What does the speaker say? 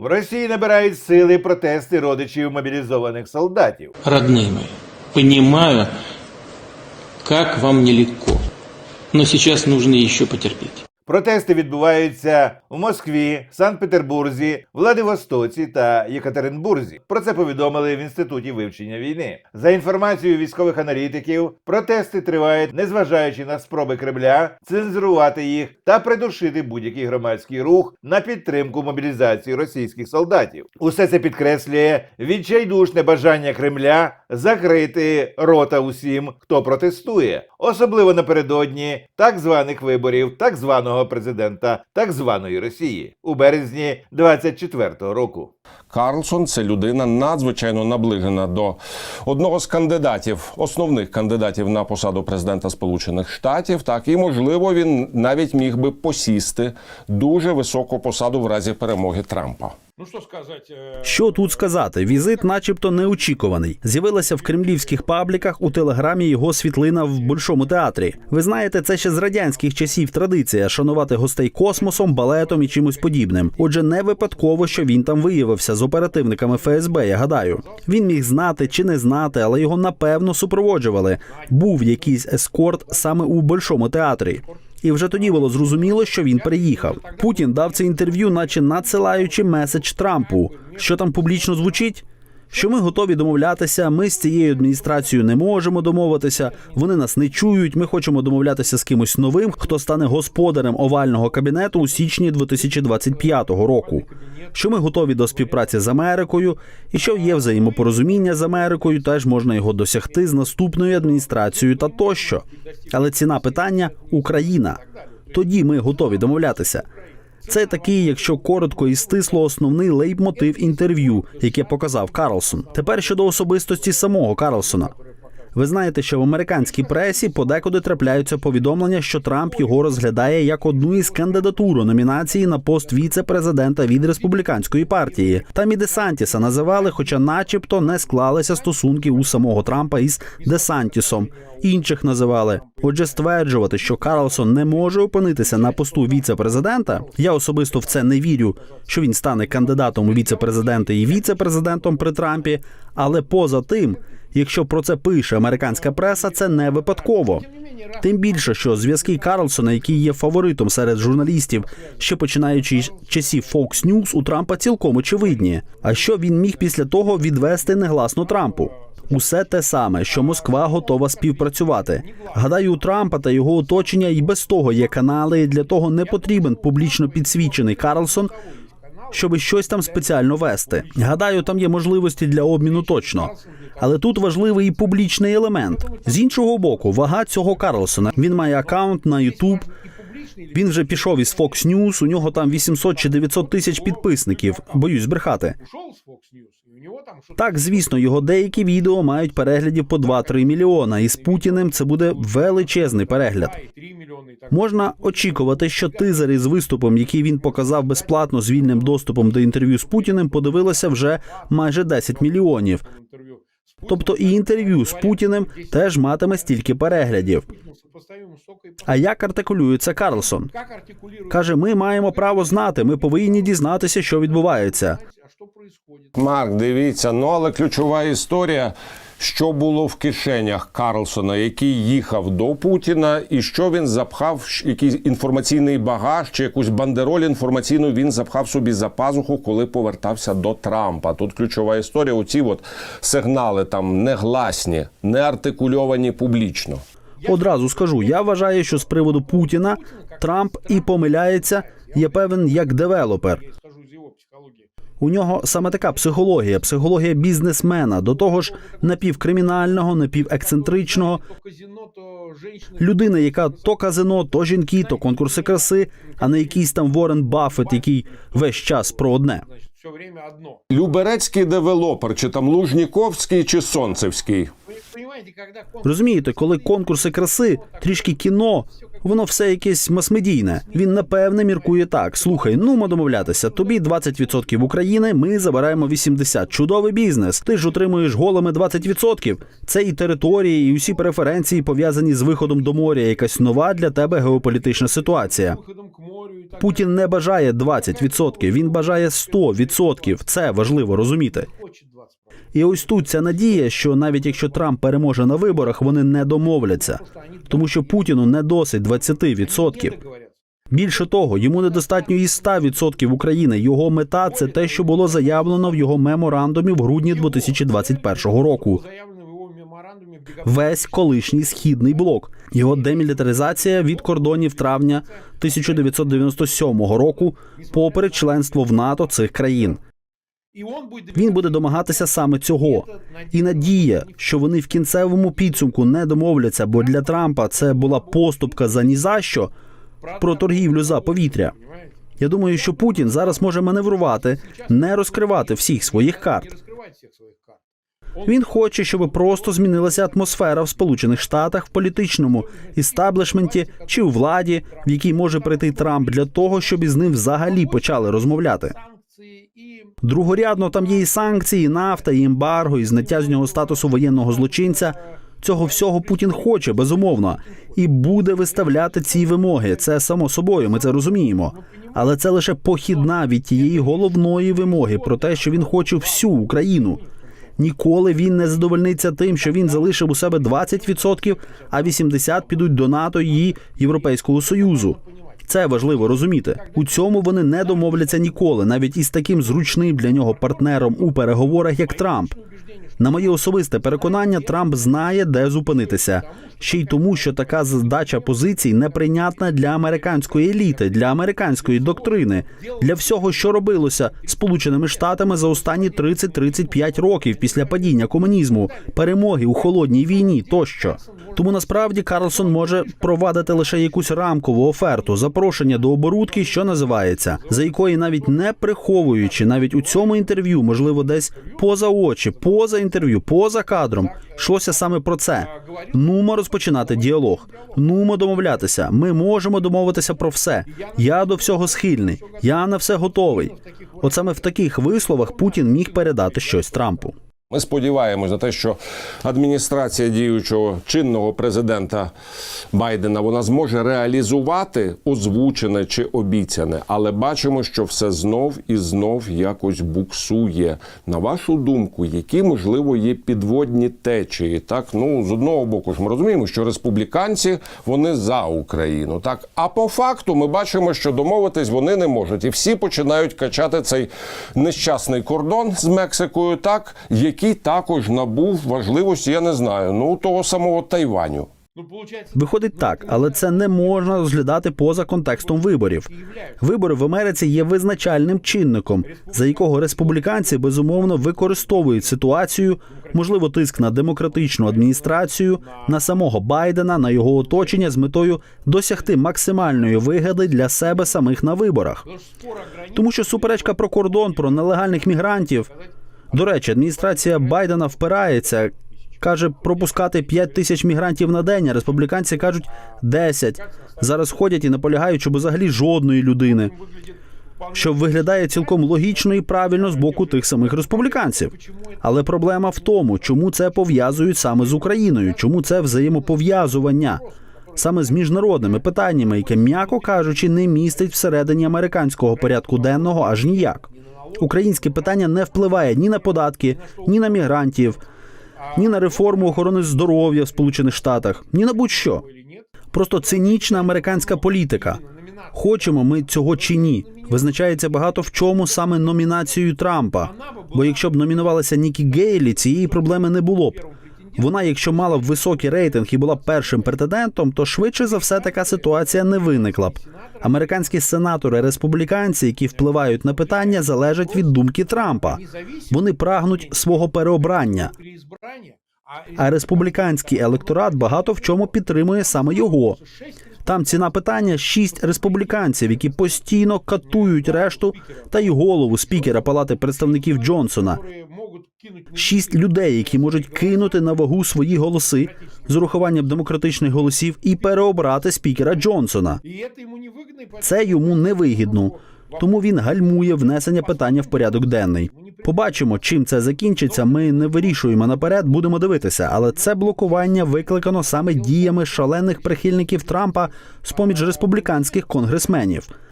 В Росії набирають сили протести родичів мобілізованих солдатів. Родные мої, понимаю, як вам нелегко. Но сейчас нужно еще потерпеть. Протести відбуваються у Москві, Санкт-Петербурзі, Владивостоці та Єкатеринбурзі. Про це повідомили в інституті вивчення війни. За інформацією військових аналітиків, протести тривають, незважаючи на спроби Кремля цензурувати їх та придушити будь-який громадський рух на підтримку мобілізації російських солдатів. Усе це підкреслює відчайдушне бажання Кремля закрити рота усім, хто протестує, особливо напередодні так званих виборів так званого президента так званої Росії у березні 24-го року. Карлсон це людина надзвичайно наближена до одного з кандидатів, основних кандидатів на посаду президента Сполучених Штатів. Так і можливо він навіть міг би посісти дуже високу посаду в разі перемоги Трампа. Ну что сказать, э, Що тут сказати? Візит, начебто, неочікуваний. З'явилася в кремлівських пабліках у телеграмі його світлина в большому театрі. Ви знаєте, це ще з радянських часів традиція шанувати гостей космосом, балетом і чимось подібним. Отже, не випадково, що він там виявився з оперативниками ФСБ. Я гадаю, він міг знати чи не знати, але його напевно супроводжували. Був якийсь ескорт саме у большому театрі. І вже тоді було зрозуміло, що він переїхав. Путін дав це інтерв'ю, наче надсилаючи меседж Трампу. Що там публічно звучить? Що ми готові домовлятися, ми з цією адміністрацією не можемо домовитися. Вони нас не чують. Ми хочемо домовлятися з кимось новим, хто стане господарем овального кабінету у січні 2025 року. Що ми готові до співпраці з Америкою, і що є взаємопорозуміння з Америкою, теж можна його досягти з наступною адміністрацією та тощо. Але ціна питання Україна. Тоді ми готові домовлятися. Це такий, якщо коротко і стисло, основний лейтмотив інтерв'ю, яке показав Карлсон. Тепер щодо особистості самого Карлсона. Ви знаєте, що в американській пресі подекуди трапляються повідомлення, що Трамп його розглядає як одну із кандидатур у номінації на пост віце-президента від республіканської партії. Там і Десантіса називали, хоча, начебто, не склалися стосунки у самого Трампа із Десантісом. Інших називали. Отже, стверджувати, що Карлсон не може опинитися на посту віце-президента. Я особисто в це не вірю, що він стане кандидатом у віце-президенти і віце-президентом при Трампі. Але поза тим, якщо про це пише американська преса, це не випадково. Тим більше, що зв'язки Карлсона, який є фаворитом серед журналістів, ще починаючи з часів Fox News, у Трампа цілком очевидні. А що він міг після того відвести негласно Трампу? Усе те саме, що Москва готова співпрацювати. Гадаю, у Трампа та його оточення і без того є канали. і Для того не потрібен публічно підсвічений Карлсон, щоб щось там спеціально вести. Гадаю, там є можливості для обміну точно. Але тут важливий і публічний елемент. З іншого боку, вага цього Карлсона. Він має аккаунт на YouTube, він вже пішов із Fox News, у нього там 800 чи 900 тисяч підписників. Боюсь збрехати. Так, звісно, його деякі відео мають переглядів по 2-3 мільйона, і з Путіним це буде величезний перегляд. 3 миллиона и Можна очікувати, що тизери з виступом, який він показав безплатно з вільним доступом до інтерв'ю з Путіним, подивилося вже майже 10 мільйонів. Тобто і інтерв'ю з Путіним теж матиме стільки переглядів. А як артикулюється Карлсон? Каже, ми маємо право знати, ми повинні дізнатися, що відбувається. Марк, дивіться, ну але ключова історія. Що було в кишенях Карлсона, який їхав до Путіна, і що він запхав, якийсь інформаційний багаж чи якусь бандероль інформаційну він запхав собі за пазуху, коли повертався до Трампа. Тут ключова історія. Оці от сигнали там негласні, не артикульовані публічно. Одразу скажу, я вважаю, що з приводу Путіна Трамп і помиляється, є певен як девелопер. У нього саме така психологія, психологія бізнесмена, до того ж напівкримінального, напівексцентричного. Людина, яка то казино, то жінки, то конкурси краси, а не якийсь там Ворен Баффет, який весь час про одне. Все время одно. Люберецький девелопер, чи там Лужніковський, чи Сонцевський. Вы понимаете, Понимаете, когда конкурс- Розумієте, коли конкурси краси, трішки кіно, воно все якесь масмедійне. Він напевне міркує так: слухай, ну ми домовлятися. Тобі 20% України, ми забираємо 80%. Чудовий бізнес. Ти ж отримуєш голими 20%. Це і території, і усі преференції пов'язані з виходом до моря. Якась нова для тебе геополітична ситуація. Путін не бажає 20%, він бажає 100%. Це важливо розуміти. далее. Хочет 20%. І ось тут ця надія, що навіть якщо Трамп переможе на виборах, вони не домовляться, тому що Путіну не досить 20%. Більше того, йому недостатньо і 100% України. Його мета це те, що було заявлено в його меморандумі в грудні 2021 року. Весь колишній східний блок, його демілітаризація від кордонів травня 1997 року, попри членство в НАТО цих країн. Він буде домагатися саме цього. І надія, що вони в кінцевому підсумку не домовляться, бо для Трампа це була поступка за ні за що про торгівлю за повітря. Я думаю, що Путін зараз може маневрувати, не розкривати всіх своїх карт. Він хоче, щоб просто змінилася атмосфера в Сполучених Штатах в політичному істаблішменті чи у владі, в якій може прийти Трамп для того, щоб із ним взагалі почали розмовляти. Другорядно там є і санкції, і нафта, і ембарго, і зняття з нього статусу воєнного злочинця. Цього всього Путін хоче, безумовно, і буде виставляти ці вимоги. Це само собою, ми це розуміємо. Але це лише похідна від тієї головної вимоги про те, що він хоче всю Україну. Ніколи він не задовольниться тим, що він залишив у себе 20%, а 80% підуть до НАТО і Європейського Союзу. Це важливо розуміти. У цьому вони не домовляться ніколи, навіть із таким зручним для нього партнером у переговорах, як Трамп. На моє особисте переконання, Трамп знає, де зупинитися. Ще й тому, що така здача позицій неприйнятна для американської еліти, для американської доктрини, для всього, що робилося Сполученими Штатами за останні 30-35 років після падіння комунізму, перемоги у холодній війні тощо. Тому насправді Карлсон може провадити лише якусь рамкову оферту, запрошення до оборудки, що називається, за якої навіть не приховуючи, навіть у цьому інтерв'ю, можливо, десь поза очі, поза інтерв'ю, поза кадром, йшлося саме про це. Нумо розпочинати діалог. Нумо домовлятися. Ми можемо домовитися про все. Я до всього схильний. Я на все готовий. От саме в таких висловах Путін міг передати щось Трампу. Ми сподіваємось на те, що адміністрація діючого чинного президента Байдена вона зможе реалізувати озвучене чи обіцяне, але бачимо, що все знов і знов якось буксує. На вашу думку, які можливо є підводні течії? Так, ну з одного боку ж ми розуміємо, що республіканці вони за Україну. Так, а по факту ми бачимо, що домовитись вони не можуть, і всі починають качати цей нещасний кордон з Мексикою, так який також набув важливості, я не знаю, ну того самого Тайваню. ну Виходить так, але це не можна розглядати поза контекстом виборів. Вибори в Америці є визначальним чинником, за якого республіканці безумовно використовують ситуацію, можливо, тиск на демократичну адміністрацію, на самого Байдена, на його оточення з метою досягти максимальної вигоди для себе самих на виборах. Тому що суперечка про кордон, про нелегальних мігрантів. До речі, адміністрація Байдена впирається. Каже, пропускати 5 тисяч мігрантів на день, а республіканці кажуть 10. Зараз ходять і наполягають, щоб взагалі жодної людини, що виглядає цілком логічно і правильно з боку тих самих республіканців. Але проблема в тому, чому це пов'язують саме з Україною, чому це взаємопов'язування саме з міжнародними питаннями, яке, м'яко кажучи, не містить всередині американського порядку денного аж ніяк. Українське питання не впливає ні на податки, ні на мігрантів, ні на реформу охорони здоров'я в Сполучених Штатах, ні на будь-що. Просто цинічна американська політика. Хочемо ми цього чи ні, визначається багато в чому саме номінацією Трампа. Бо якщо б номінувалася Нікі Гейлі, цієї проблеми не було б. Вона, якщо мала б високий рейтинг і була б першим претендентом, то швидше за все така ситуація не виникла б. Американські сенатори республіканці, які впливають на питання, залежать від думки Трампа. Вони прагнуть свого переобрання. А республіканський електорат багато в чому підтримує саме його. Там ціна питання шість республіканців, які постійно катують решту та й голову спікера Палати представників Джонсона которые могут кинуть на Шість людей, які можуть кинути на вагу свої голоси з урахуванням демократичних голосів і переобрати спікера Джонсона. И это ему не выгодно. и поэтому- Це йому не вигідно, тому він гальмує внесення питання в порядок денний. Побачимо, чим це закінчиться. Ми не вирішуємо наперед, будемо дивитися. Але це блокування викликано саме діями шалених прихильників Трампа з поміж республіканських конгресменів.